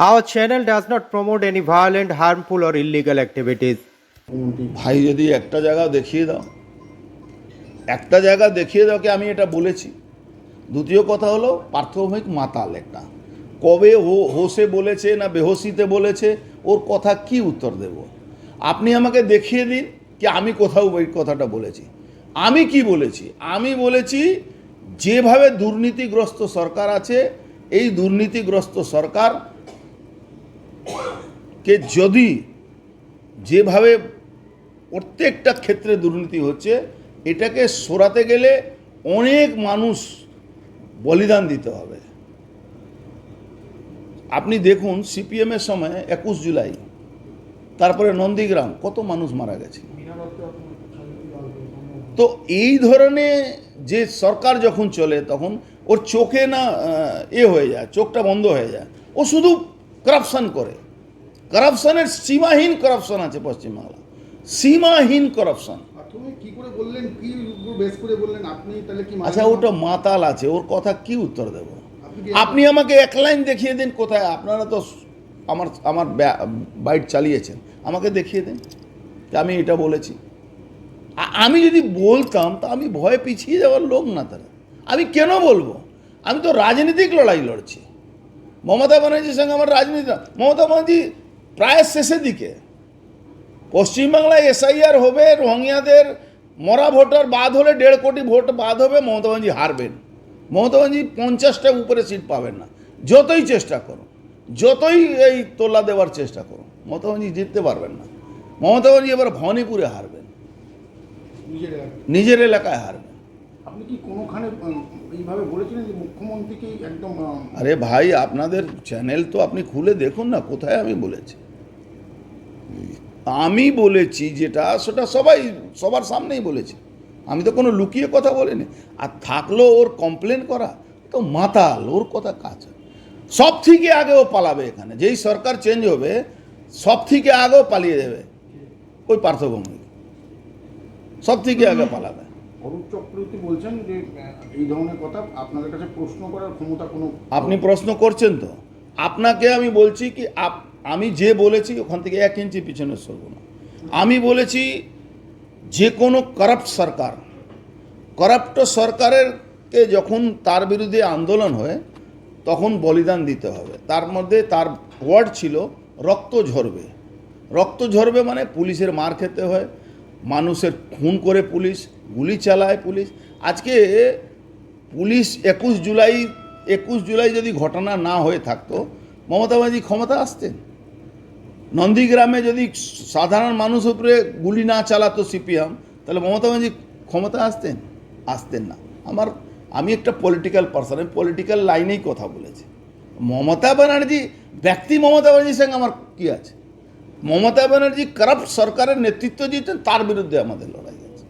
Our channel does not promote any violent, harmful, or illegal activities. ভাই যদি একটা জায়গা দেখিয়ে দাও একটা জায়গা দেখিয়ে দাও কি আমি এটা বলেছি? দ্বিতীয় কথা হলো পার্থভৌমিক মাতাল একটা। কবে হো হোসে বলেছে না বেহসিতে বলেছে ওর কথা কি উত্তর দেব? আপনি আমাকে দেখিয়ে দিন কি আমি কোথাও ওই কথাটা বলেছি। আমি কি বলেছি? আমি বলেছি যেভাবে দুর্নীতিগ্রস্ত সরকার আছে এই দুর্নীতিগ্রস্ত সরকার কে যদি যেভাবে প্রত্যেকটা ক্ষেত্রে দুর্নীতি হচ্ছে, এটাকে সরাতে গেলে অনেক মানুষ বলিদান দিতে হবে। আপনি দেখুন সিপিএমের সময় একুশ জুলাই, তারপরে নন্দীগ্রাম, কত মানুষ মারা গেছে। তো এই ধরনের যে সরকার যখন চলে, তখন ওর চোখে না এ হয়ে যায়, চোখটা বন্ধ হয়ে যায়। ও শুধু করাপশন করে। করাপশনের সীমাহীন করাপশন আছে পশ্চিমবাংলা সীমাহীন করাপশন আচ্ছা ওটা মাতাল আছে ওর কথা কি উত্তর দেব? আপনি আমাকে এক লাইন দেখিয়ে দিন কোথায় আপনারা তো আমার আমার বাইট চালিয়েছেন। আমাকে দেখিয়ে দিন যে আমি এটা বলেছি। আমি যদি বলতাম তা আমি ভয়ে পিছিয়ে যাওয়ার লোক না তারা। আমি কেন বলব? আমি তো রাজনৈতিক লড়াই লড়ছি। মমতা ব্যানার্জির সঙ্গে আমার রাজনীতি না। মমতা ব্যানার্জি প্রায় শেষের দিকে। পশ্চিমবাংলায় এসআইআর হবে রোহিঙ্গাদের মরা ভোটার বাদ হলে দেড় কোটি ভোট বাদ হবে মমতা ব্যানার্জি হারবেন। মমতা ব্যানার্জি পঞ্চাশটা উপরে সিট পাবেন না। যতই চেষ্টা করো যতই এই তোলা দেওয়ার চেষ্টা করো মমতা ব্যানার্জি জিততে পারবেন না। মমতা ব্যানার্জি এবার ভবানীপুরে হারবেন। নিজের এলাকায়? নিজের এলাকায় হারবেন। আপনি কি কোনোখানে এইভাবে বলেছিলেন যে একদম আরে ভাই, আপনাদের চ্যানেল তো আপনি খুলে দেখুন না, কোথায় আমি বলেছি? আমি বলেছি যেটা, সেটা সবাই, সবার সামনেই বলেছি। আমি তো কোনো লুকিয়ে কথা বলিনি। আর থাকল ওর কমপ্লেন করা, তো মাতাল, ওর কথা কাজ সব থেকে আগে ও পালাবে এখানে, যেই সরকার চেঞ্জ হবে, সব থেকে আগেও পালিয়ে যাবে ওই পার্থভূমি সব থেকে আগে পালাবে। অরূপ চক্রবর্তী বলছেন যে এই ধরনের কথা আপনাদের কাছে প্রশ্ন করার ক্ষমতা কোনো আপনি প্রশ্ন করছেন তো। আপনাকে আমি বলছি কি, আপ- আমি যে বলেছি ওখান থেকে এক ইঞ্চি পিছনে সরব না। আমি বলেছি যে কোনো করাপ্ট সরকার করাপ্ট সরকারের কে যখন তার বিরুদ্ধে আন্দোলন হয়, তখন বলিদান দিতে হবে। তার মধ্যে তার ওয়ার্ড ছিল রক্ত ঝরবে। রক্ত ঝরবে মানে পুলিশের মার খেতে হয় মানুষের খুন করে পুলিশ, গুলি চালায় পুলিশ। আজকে পুলিশ একুশ জুলাই একুশ জুলাই যদি ঘটনা না হয়ে থাকতো, মমতা ব্যানার্জি ক্ষমতা আসতেন। নন্দীগ্রামে যদি সাধারণ মানুষ উপরে গুলি না চালাতো সিপিএম, তাহলে মমতা ব্যানার্জি ক্ষমতা আসতেন? আসতেন না। আমার, আমি একটা পলিটিক্যাল পার্সন আমি পলিটিক্যাল লাইনেই কথা বলেছি। মমতা ব্যানার্জি, ব্যক্তি মমতা ব্যানার্জির সঙ্গে আমার কী আছে? মমতা ব্যানার্জি করাপ্ট সরকারের নেতৃত্ব দিয়েছেন তার বিরুদ্ধে আমাদের লড়াই আছে